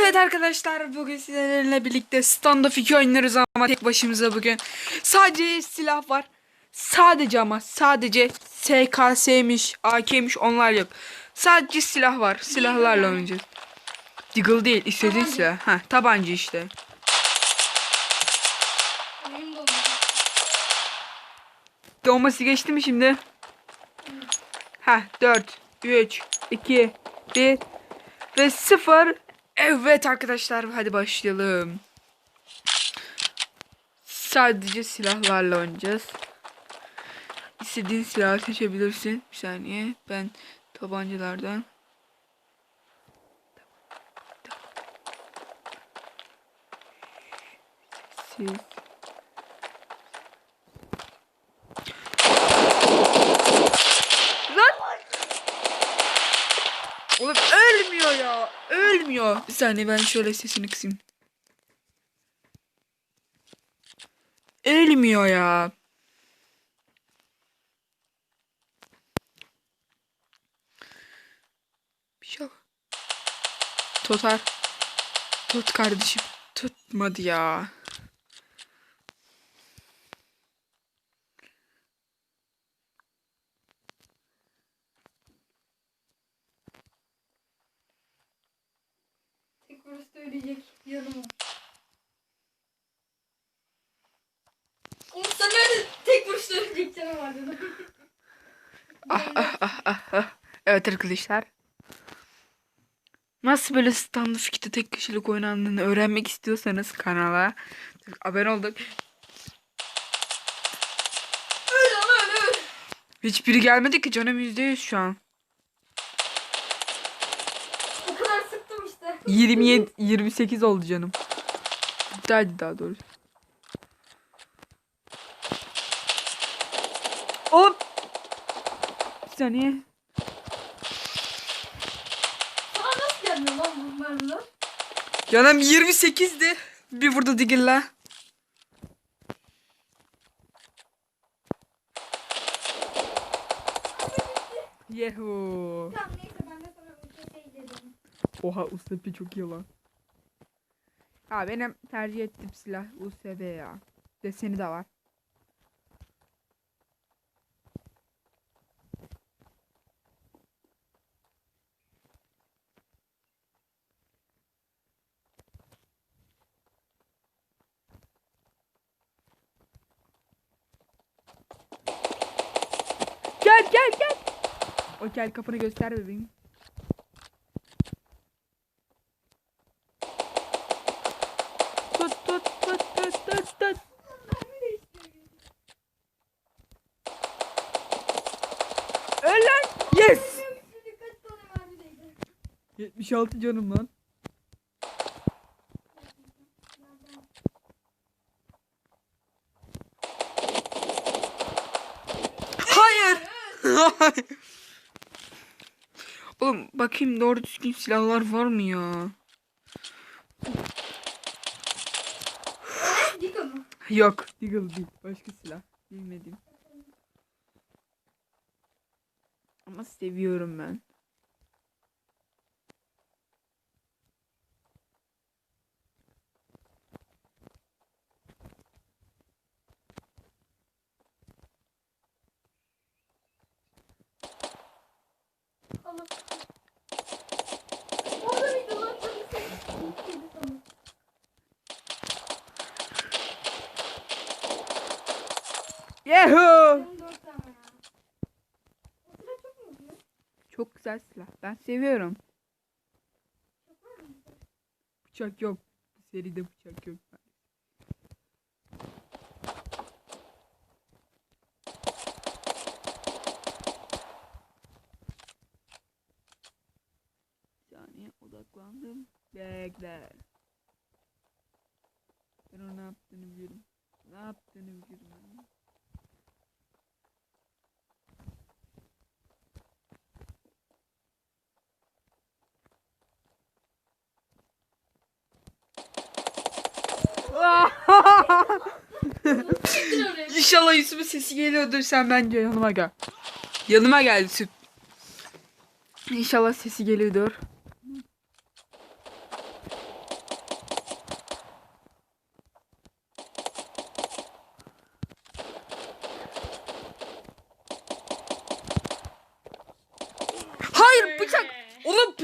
Evet arkadaşlar bugün sizlerle birlikte standoff 2 oynuyoruz ama tek başımıza bugün. Sadece silah var. Sadece ama sadece SKS'miş, AK'miş onlar yok. Sadece silah var. Silahlarla oynayacağız. Deagle değil istediğin Tabanca. silah. Ha tabanca işte. Doğması geçti mi şimdi? Ha 4, 3, 2, 1 ve 0. Evet arkadaşlar hadi başlayalım. Sadece silahlarla oynayacağız. İstediğin silahı seçebilirsin. Bir saniye ben tabancalardan. Siz. Lan! Oğlum ölmüyor ya. Ölmüyor. Bir saniye ben şöyle sesini kısayım. Ölmüyor ya. Bir şey yok. Tutar. Tut kardeşim. Tutmadı ya. Vuruş söyleyecek yarım o. Umut sen nerede tek vuruş söyleyecek canım var dedim. Ah, ah, ah, ah, ah. Evet arkadaşlar. Nasıl böyle standoff 2'de tek kişilik oynandığını öğrenmek istiyorsanız kanala abone olduk. Hiçbiri gelmedi ki canım %100 şu an. O kadar sıktım işte. 27 28 oldu canım. Hadi daha doğrusu. Hop. Bir saniye. Sana nasıl gelmiyor lan bu mermiler? Canım 28'di. Bir vurdu digilla. Yehu. Tamam neyse ben de sana bir şey dedim. Oha USB çok iyi lan. Ha benim tercih ettiğim silah USB ya. Deseni de var. Gel gel gel. O gel kapını göster bebeğim. Tut tut tut tut tut tut. Öl lan. Yes. Kaç tane mermi değdi? 76 canım lan. Hayır. Oğlum bakayım doğru düzgün silahlar var mı ya? Yok. Deagle değil. Başka silah. Bilmedim. Ama seviyorum ben. Yahoo! Çok güzel silah. Ben seviyorum. Bıçak yok. Seride bıçak yok. Bir saniye odaklandım. Bekle. Ben onun ne yaptığını biliyorum. Ne yaptığını biliyorum. ben. İnşallah Yusuf'un sesi geliyordur sen bence yanıma gel. Yanıma gel Yusuf. İnşallah sesi geliyordur.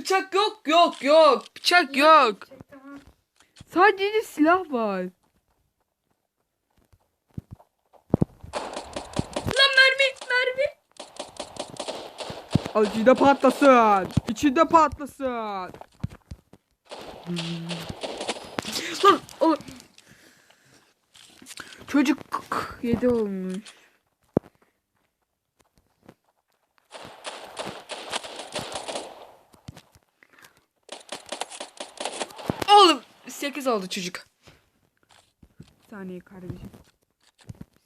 bıçak yok. Bıçak yok. Sadece silah var. Lan mermi mermi. Al içinde patlasın. İçinde patlasın. Lan oğlum. Çocuk yedi olmuş. Oğlum 8 oldu çocuk. Bir saniye kardeşim.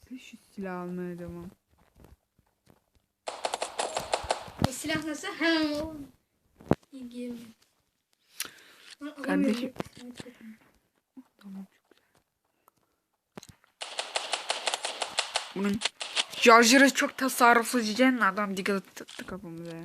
Size şu silah almaya devam. O silah nasıl? Lan Kardeşim. Tamam çok güzel. Bunun şarjörü çok tasarruflu diyeceksin adam dikkat tıktı kafamıza ya.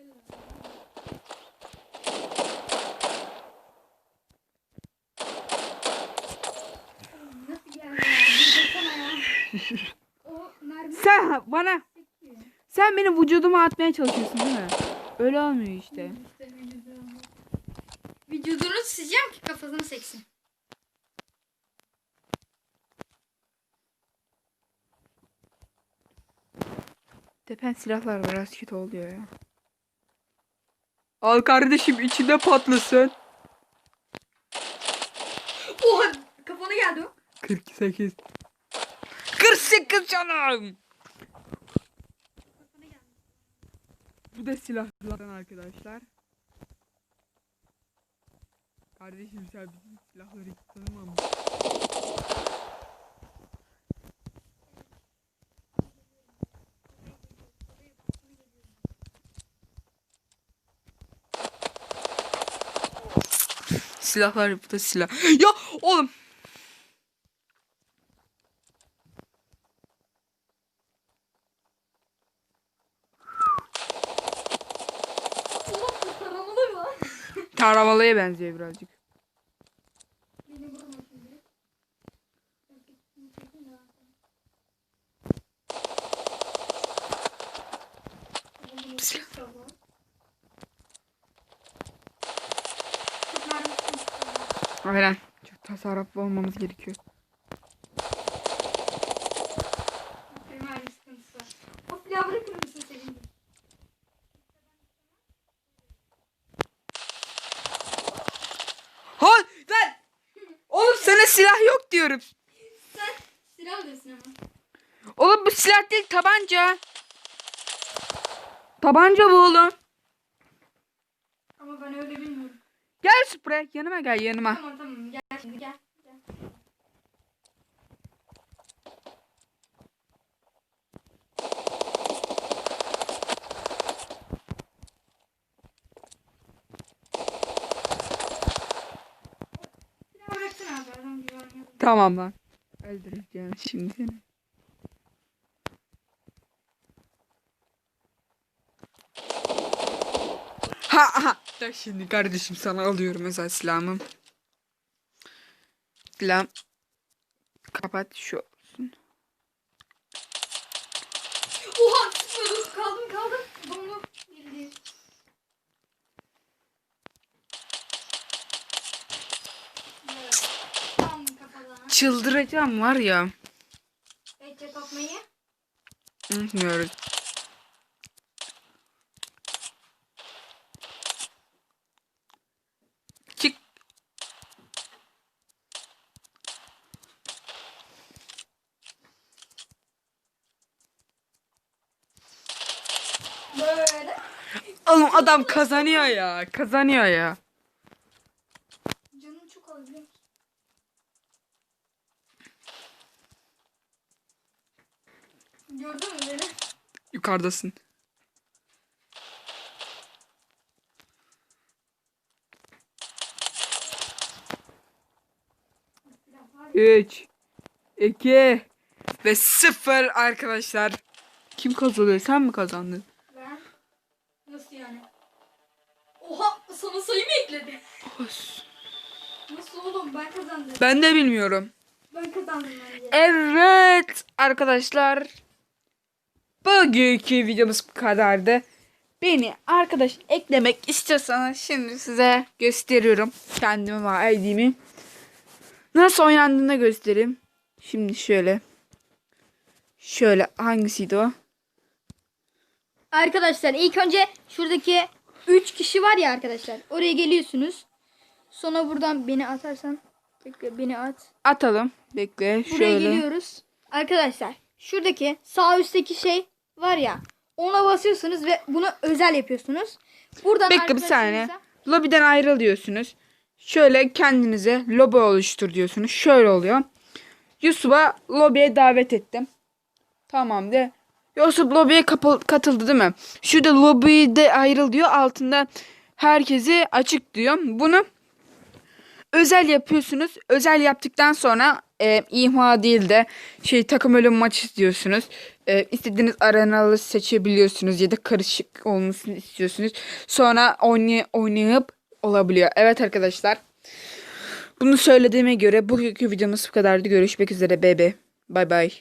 Sen bana sen benim vücuduma atmaya çalışıyorsun değil mi? Öyle olmuyor işte. Vücudunu. Sıcağım ki kafasını seksin. Tepen silahlar biraz kötü oluyor ya. Al kardeşim içinde patlasın. Oha kafana geldi o. 48. 48 canım. Bu da silahlardan arkadaşlar. Kardeşim sen bizim silahları hiç tanımam. Silahlar bu da silah. Ya oğlum. Taramalıya benziyor birazcık. Beni vurma şimdi. Aynen. Çok tasarruflu olmamız gerekiyor. Ha lan! Oğlum sana silah yok diyorum. Sen silah alıyorsun ama. Oğlum bu silah değil tabanca. Tabanca bu oğlum. Ama ben öyle bilmiyorum. Gel sprey yanıma gel yanıma. Tamam tamam gel şimdi gel. Tamam lan. Öldüreceğim şimdi seni. Ha ha. Dur şimdi kardeşim sana alıyorum mesela silahımı. Silah. Kapat şu olsun. Oha tutmadım kaldım kaldım. Dondu. Girdi. Evet. Tam kafadan. Çıldıracağım var ya. Headshot atmayı. Unutmuyoruz. Oğlum adam kazanıyor ya. Kazanıyor ya. Canım çok az? Gördün mü beni? Yukarıdasın. Üç. iki Ve sıfır arkadaşlar. Kim kazanıyor? Sen mi kazandın? Sana sayı mı ekledi? Nasıl oğlum ben kazandım. Ben de bilmiyorum. Ben kazandım bence. Evet arkadaşlar. Bugünkü videomuz bu kadardı. Beni arkadaş eklemek istiyorsanız şimdi size gösteriyorum. Kendimi ve ID'mi. Nasıl oynandığını göstereyim. Şimdi şöyle. Şöyle hangisiydi o? Arkadaşlar ilk önce şuradaki 3 kişi var ya arkadaşlar. Oraya geliyorsunuz. Sonra buradan beni atarsan. Bekle beni at. Atalım. Bekle Buraya şöyle. geliyoruz. Arkadaşlar şuradaki sağ üstteki şey var ya. Ona basıyorsunuz ve bunu özel yapıyorsunuz. Buradan Bekle bir saniye. Lobiden ayrıl diyorsunuz. Şöyle kendinize lobi oluştur diyorsunuz. Şöyle oluyor. Yusuf'a lobiye davet ettim. Tamam de. Yusuf lobiye katıldı değil mi? Şurada lobide ayrıl diyor. Altında herkesi açık diyor. Bunu özel yapıyorsunuz. Özel yaptıktan sonra e, imha değil de şey takım ölüm maç istiyorsunuz. E, istediğiniz arenalı seçebiliyorsunuz ya da karışık olmasını istiyorsunuz. Sonra oynay oynayıp olabiliyor. Evet arkadaşlar. Bunu söylediğime göre bugünkü videomuz bu kadardı. Görüşmek üzere bebe. Bay bay.